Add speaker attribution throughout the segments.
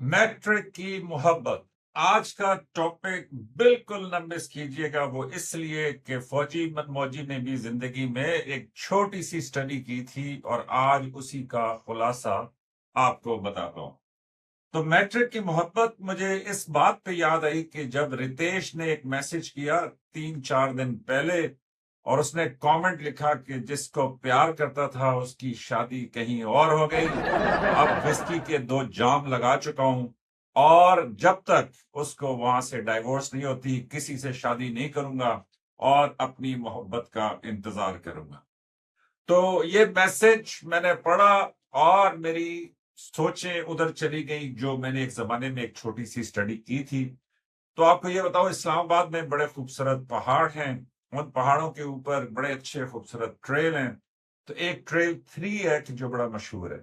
Speaker 1: Matric کی محبت۔ آج کا ٹاپک بالکل نہ مس کیجیے گا۔ وہ اس لیے کہ فوجی منموجی نے بھی زندگی میں ایک چھوٹی سی سٹڈی کی تھی اور آج اسی کا خلاصہ آپ کو بتاتا ہوں۔ تو میٹرک کی محبت، مجھے اس بات پہ یاد آئی کہ جب ریتیش نے ایک میسج کیا تین چار دن پہلے اور اس نے کامنٹ لکھا کہ جس کو پیار کرتا تھا، اس کی شادی کہیں اور ہو گئی۔ اب وسکی کے دو جام لگا چکا ہوں۔ اور جب تک اس کو وہاں سے ڈائیورس نہیں ہوتی، کسی سے شادی نہیں کروں گا اور اپنی محبت کا انتظار کروں گا۔ تو یہ میسج میں نے پڑھا اور میری سوچیں ادھر چلی گئی جو میں نے ایک زمانے میں ایک چھوٹی سی سٹڈی کی تھی۔ تو آپ کو یہ بتاؤ اسلام آباد میں بڑے خوبصورت پہاڑ ہیں۔ ان پہاڑوں کے اوپر بڑے اچھے خوبصورت ٹریل ہیں۔ تو ایک ٹریل تھری ہے کہ جو بڑا مشہور ہے۔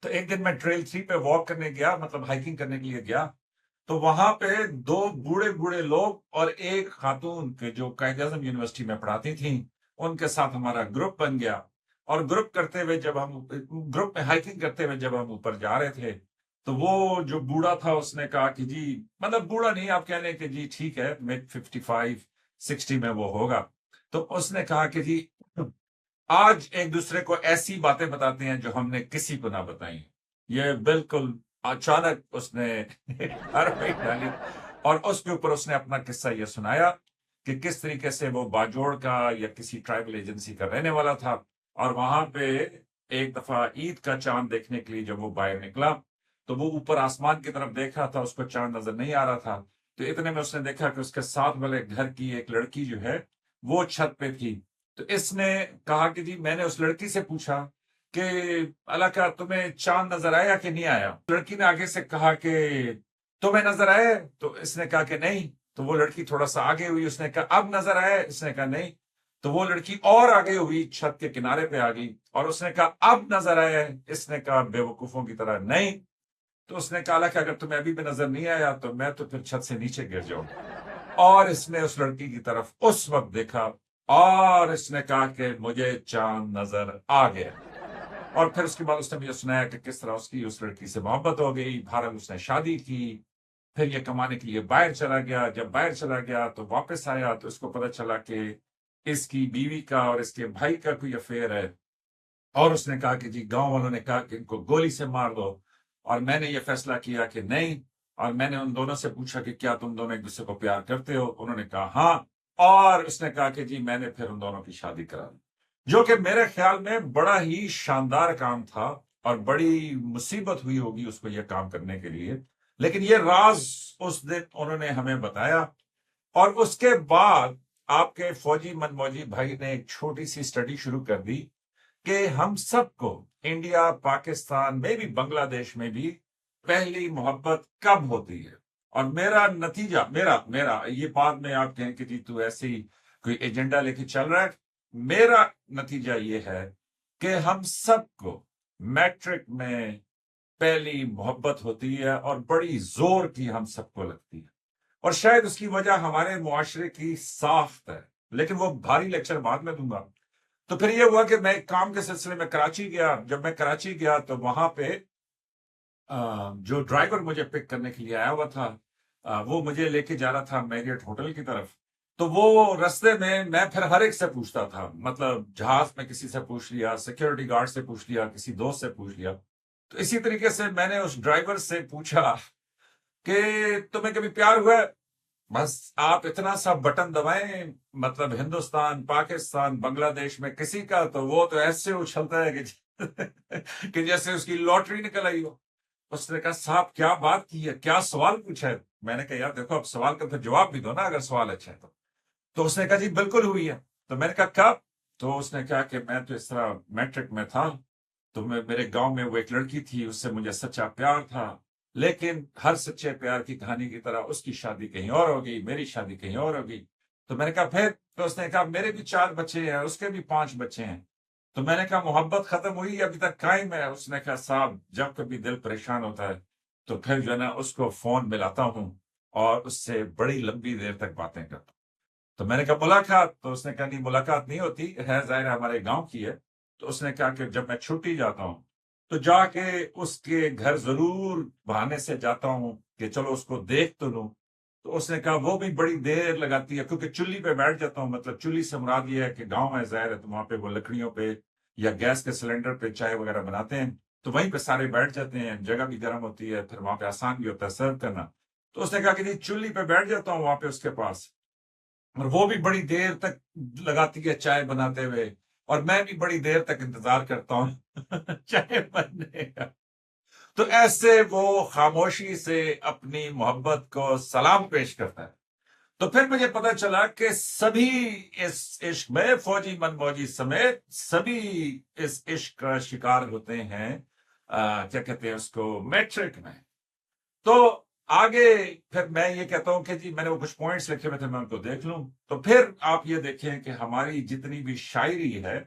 Speaker 1: تو ایک دن میں ٹریل تھری پہ واک کرنے گیا مطلب ہائکنگ کرنے کے لیے گیا۔ تو وہاں پہ دو بوڑھے بوڑھے لوگ اور ایک خاتون کے جو قائد اعظم یونیورسٹی میں پڑھاتی تھیں، ان کے ساتھ ہمارا گروپ بن گیا۔ اور گروپ کرتے ہوئے جب ہم گروپ میں ہائکنگ کرتے ہوئے جب ہم اوپر جا رہے تھے، تو وہ جو بوڑھا تھا، اس نے کہا کہ جی مطلب بوڑھا نہیں، آپ کہہ لیں کہ جی ٹھیک ہے مڈ ففٹی فائیو سکسٹی میں وہ ہوگا۔ تو اس نے کہا کہ جی آج ایک دوسرے کو ایسی باتیں بتاتے ہیں جو ہم نے کسی کو نہ بتائی۔ یہ بالکل اچانک اس نے ڈالی۔ اور اس کے اوپر اس نے اپنا قصہ یہ سنایا کہ کس طریقے سے وہ باجوڑ کا یا کسی ٹرائبل ایجنسی کا رہنے والا تھا۔ اور وہاں پہ ایک دفعہ عید کا چاند دیکھنے کے لیے جب وہ باہر نکلا، تو وہ اوپر آسمان کی طرف دیکھ رہا تھا، اس کو چاند نظر نہیں آ رہا تھا۔ تو اتنے میں اس نے دیکھا کہ اس کے ساتھ والے گھر کی ایک لڑکی جو ہے وہ چھت پہ تھی۔ تو اس نے کہا کہ جی میں نے اس لڑکی سے پوچھا کہ اللہ کا تمہیں چاند نظر آیا کہ نہیں آیا؟ لڑکی نے آگے سے کہا کہ تمہیں نظر آئے؟ تو اس نے کہا کہ نہیں۔ تو وہ لڑکی تھوڑا سا آگے ہوئی، اس نے کہا اب نظر آئے؟ اس نے کہا نہیں۔ تو وہ لڑکی اور آگے ہوئی، چھت کے کنارے پہ آ گئی اور اس نے کہا اب نظر آیا اس نے کہا بے وقوفوں کی طرح نہیں۔ تو اس نے کہا کہ اگر تمہیں ابھی بھی نظر نہیں آیا تو میں تو پھر چھت سے نیچے گر جاؤں۔ اور اس نے اس لڑکی کی طرف اس وقت دیکھا اور اس نے کہا کہ مجھے چاند نظر آ گیا۔ اور پھر اس کے بعد اس نے مجھے سنایا کہ کس طرح اس کی اس لڑکی سے محبت ہو گئی۔ بھارت اس نے شادی کی، پھر یہ کمانے کے لیے باہر چلا گیا۔ جب باہر چلا گیا تو واپس آیا تو اس کو پتا چلا کہ اس کی بیوی کا اور اس کے بھائی کا کوئی افیئر ہے۔ اور اس نے کہا کہ جی گاؤں والوں نے کہا کہ ان کو گولی سے مار دو۔ اور میں نے یہ فیصلہ کیا کہ نہیں، اور میں نے ان دونوں سے پوچھا کہ کیا تم دونوں ایک دوسرے کو پیار کرتے ہو؟ انہوں نے کہا ہاں۔ اور اس نے کہا کہ جی میں نے پھر ان دونوں کی شادی کرا دی جو کہ میرے خیال میں بڑا ہی شاندار کام تھا اور بڑی مصیبت ہوئی ہوگی اس کو یہ کام کرنے کے لیے۔ لیکن یہ راز اس دن انہوں نے ہمیں بتایا۔ اور اس کے بعد آپ کے فوجی من موجی بھائی نے ایک چھوٹی سی اسٹڈی شروع کر دی۔ کہ ہم سب کو انڈیا، پاکستان میں بھی، بنگلہ دیش میں بھی پہلی محبت کب ہوتی ہے؟ اور میرا نتیجہ، میرا میرا، یہ بات میں آپ کہیں کہ جی تو ایسی کوئی ایجنڈا لے کے چل رہا ہے؟ میرا نتیجہ یہ ہے کہ ہم سب کو میٹرک میں پہلی محبت ہوتی ہے اور بڑی زور کی ہم سب کو لگتی ہے۔ اور شاید اس کی وجہ ہمارے معاشرے کی ساخت ہے، لیکن وہ بھاری لیکچر بعد میں دوں گا۔ تو پھر یہ ہوا کہ میں ایک کام کے سلسلے میں کراچی گیا، جب میں کراچی گیا تو وہاں پہ جو ڈرائیور مجھے پک کرنے کے لیے آیا ہوا تھا وہ مجھے لے کے جا رہا تھا میریٹ ہوٹل کی طرف۔ تو وہ رستے میں میں پھر ہر ایک سے پوچھتا تھا مطلب جہاز میں کسی سے پوچھ لیا سیکورٹی گارڈ سے پوچھ لیا، کسی دوست سے پوچھ لیا۔ تو اسی طریقے سے میں نے اس ڈرائیور سے پوچھا کہ تمہیں کبھی پیار ہوا بس آپ اتنا سا بٹن دبائیں مطلب ہندوستان، پاکستان، بنگلہ دیش میں کسی کا، تو وہ تو ایسے اچھلتا ہے کہ کہ جیسے اس کی لاٹری نکل آئی ہو۔ اس نے کہا، صاحب، کیا بات کی ہے؟ کیا سوال پوچھا ہے؟ میں نے کہا، یار دیکھو، اب سوال کا پھر جواب بھی دو نا، اگر سوال اچھا ہے تو۔ تو اس نے کہا جی بالکل ہوئی ہے۔ تو میں نے کہا، کب؟ تو اس نے کہا کہ میں تو اس طرح میٹرک میں تھا۔ تو میں، میرے گاؤں میں وہ ایک لڑکی تھی، اس سے مجھے سچا پیار تھا۔ لیکن ہر سچے پیار کی کہانی کی طرح اس کی شادی کہیں اور ہوگی، میری شادی کہیں اور ہوگی۔ تو میں نے کہا، پھر؟ تو اس نے کہا، میرے بھی چار بچے ہیں، اس کے بھی پانچ بچے ہیں۔ تو میں نے کہا، محبت ختم ہوئی، ابھی تک قائم ہے۔ اس نے کہا، صاحب، جب کبھی دل پریشان ہوتا ہے، تو پھر جو ہے نا، اس کو فون ملاتا ہوں اور اس سے بڑی لمبی دیر تک باتیں کرتا ہوں۔ تو میں نے کہا، ملاقات؟ تو اس نے کہا، نہیں، ملاقات نہیں ہوتی، ہے، ظاہر ہمارے گاؤں کی ہے۔ تو اس نے کہا کہ جب میں چھٹی جاتا ہوں تو جا کے اس کے گھر ضرور بہانے سے جاتا ہوں کہ چلو اس کو دیکھ تو لوں۔ تو اس نے کہا وہ بھی بڑی دیر لگاتی ہے کیونکہ چلی پہ بیٹھ جاتا ہوں۔ مطلب چلی سے مراد یہ ہے کہ گاؤں میں ظاہر ہے تو وہاں پہ وہ لکڑیوں پہ یا گیس کے سلنڈر پہ چائے وغیرہ بناتے ہیں۔ تو وہیں پہ سارے بیٹھ جاتے ہیں۔ جگہ بھی گرم ہوتی ہے، پھر وہاں پہ آسان بھی ہوتا ہے سرو کرنا۔ تو اس نے کہا کہ جی چلی پہ بیٹھ جاتا ہوں وہاں پہ اس کے پاس۔ اور وہ بھی بڑی دیر تک لگاتی ہے چائے بناتے ہوئے۔ اور میں بھی بڑی دیر تک انتظار کرتا ہوں۔ چائے بننے کا۔ تو ایسے وہ خاموشی سے اپنی محبت کو سلام پیش کرتا ہے۔ تو پھر مجھے پتا چلا کہ سبھی اس عشق میں فوجی من موجی سمیت سبھی اس عشق کا شکار ہوتے ہیں کیا کہتے ہیں اس کو، میٹرک میں۔ تو آگے پھر میں یہ کہتا ہوں کہ جی میں نے وہ کچھ پوائنٹس لکھے ہوئے تھے، میں ان کو دیکھ لوں۔ تو پھر آپ یہ دیکھیں کہ ہماری جتنی بھی شاعری ہے،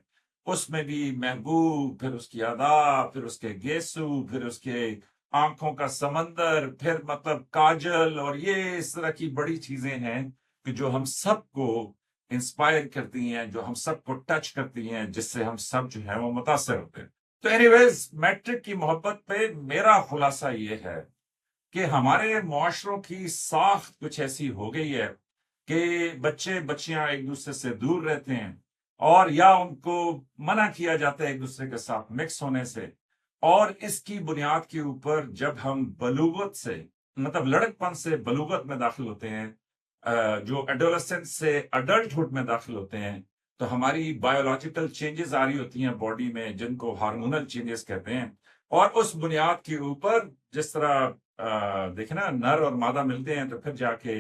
Speaker 1: اس میں بھی محبوب، پھر اس کی ادا پھر اس کے گیسو، پھر اس کے آنکھوں کا سمندر، پھر مطلب کاجل اور یہ اس طرح کی بڑی چیزیں ہیں کہ جو ہم سب کو انسپائر کرتی ہیں، جو ہم سب کو ٹچ کرتی ہیں، جس سے ہم سب جو ہے وہ متاثر ہوتے ہیں۔ تو اینی ویز میٹرک کی محبت پہ میرا خلاصہ یہ ہے کہ ہمارے معاشروں کی ساخت کچھ ایسی ہو گئی ہے کہ بچے بچیاں ایک دوسرے سے دور رہتے ہیں اور یا ان کو منع کیا جاتا ہے ایک دوسرے کے ساتھ مکس ہونے سے اور اس کی بنیاد کے اوپر جب ہم بلوغت سے مطلب لڑک پن سے بلوغت میں داخل ہوتے ہیں جو ایڈولسنس سے اڈلٹ میں داخل ہوتے ہیں، تو ہماری بایولوجیکل چینجز آ رہی ہوتی ہیں باڈی میں، جن کو ہارمونل چینجز کہتے ہیں اور اس بنیاد کے اوپر جس طرح دیکھیں نا، نر اور مادہ ملتے ہیں تو پھر جا کے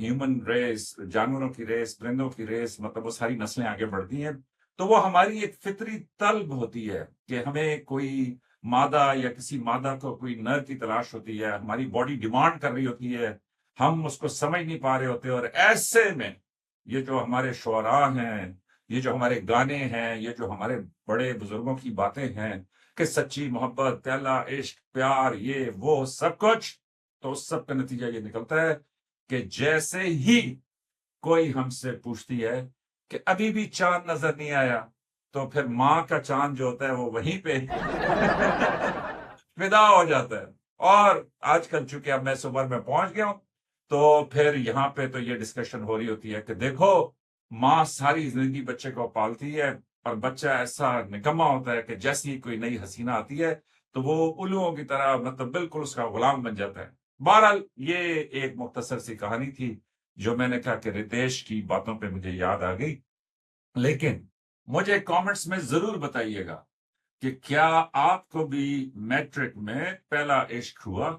Speaker 1: ہیومن ریس جانوروں کی ریس پرندوں کی ریس مطلب وہ ساری نسلیں آگے بڑھتی ہیں۔ تو وہ ہماری ایک فطری طلب ہوتی ہے کہ ہمیں کوئی مادہ یا کسی مادہ کو کوئی نر کی تلاش ہوتی ہے، ہماری باڈی ڈیمانڈ کر رہی ہوتی ہے، ہم اس کو سمجھ نہیں پا رہے ہوتے اور ایسے میں یہ جو ہمارے شعراء ہیں، یہ جو ہمارے گانے ہیں، یہ جو ہمارے بڑے بزرگوں کی باتیں ہیں کہ سچی محبت پہلا عشق، پیار، یہ، وہ، سب کچھ۔ تو اس سب کا نتیجہ یہ نکلتا ہے کہ جیسے ہی کوئی ہم سے پوچھتی ہے کہ ابھی بھی چاند نظر نہیں آیا، تو پھر ماں کا چاند جو ہوتا ہے وہ وہیں پہ فدا ہو جاتا ہے۔ اور آج کل چونکہ اب میں صبح میں پہنچ گیا ہوں، تو پھر یہاں پہ تو یہ ڈسکشن ہو رہی ہوتی ہے کہ دیکھو، ماں ساری زندگی بچے کو پالتی ہے۔ اور بچہ ایسا نکما ہوتا ہے کہ جیسی کوئی نئی حسینہ آتی ہے تو وہ الوؤں کی طرح مطلب بالکل اس کا غلام بن جاتا ہے۔ بہرحال یہ ایک مختصر سی کہانی تھی جو میں نے کہا کہ ریتیش کی باتوں پہ مجھے یاد آ گئی۔ لیکن مجھے کامنٹس میں ضرور بتائیے گا کہ کیا آپ کو بھی میٹرک میں پہلا عشق ہوا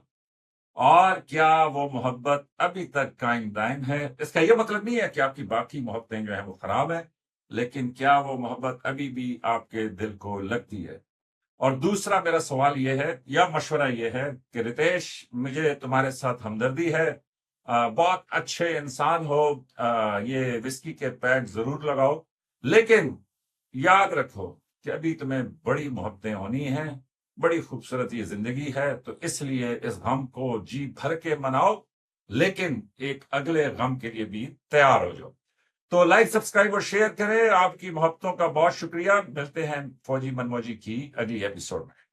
Speaker 1: اور کیا وہ محبت ابھی تک قائم دائم ہے؟ اس کا یہ مطلب نہیں ہے کہ آپ کی باقی محبتیں جو ہیں وہ خراب ہیں۔ لیکن کیا وہ محبت ابھی بھی آپ کے دل کو لگتی ہے؟ اور دوسرا میرا سوال یہ ہے، یا مشورہ یہ ہے کہ ریتیش مجھے تمہارے ساتھ ہمدردی ہے۔ بہت اچھے انسان ہو۔ یہ وسکی کے پیک ضرور لگاؤ۔ لیکن یاد رکھو کہ ابھی تمہیں بڑی محبتیں ہونی ہیں، بڑی خوبصورت یہ زندگی ہے، تو اس لیے اس غم کو جی بھر کے مناؤ، لیکن ایک اگلے غم کے لیے بھی تیار ہو جاؤ۔ تو لائک، سبسکرائب اور شیئر کریں۔ آپ کی محبتوں کا بہت شکریہ۔ ملتے ہیں فوجی منموجی کی اگلی ایپیسوڈ میں۔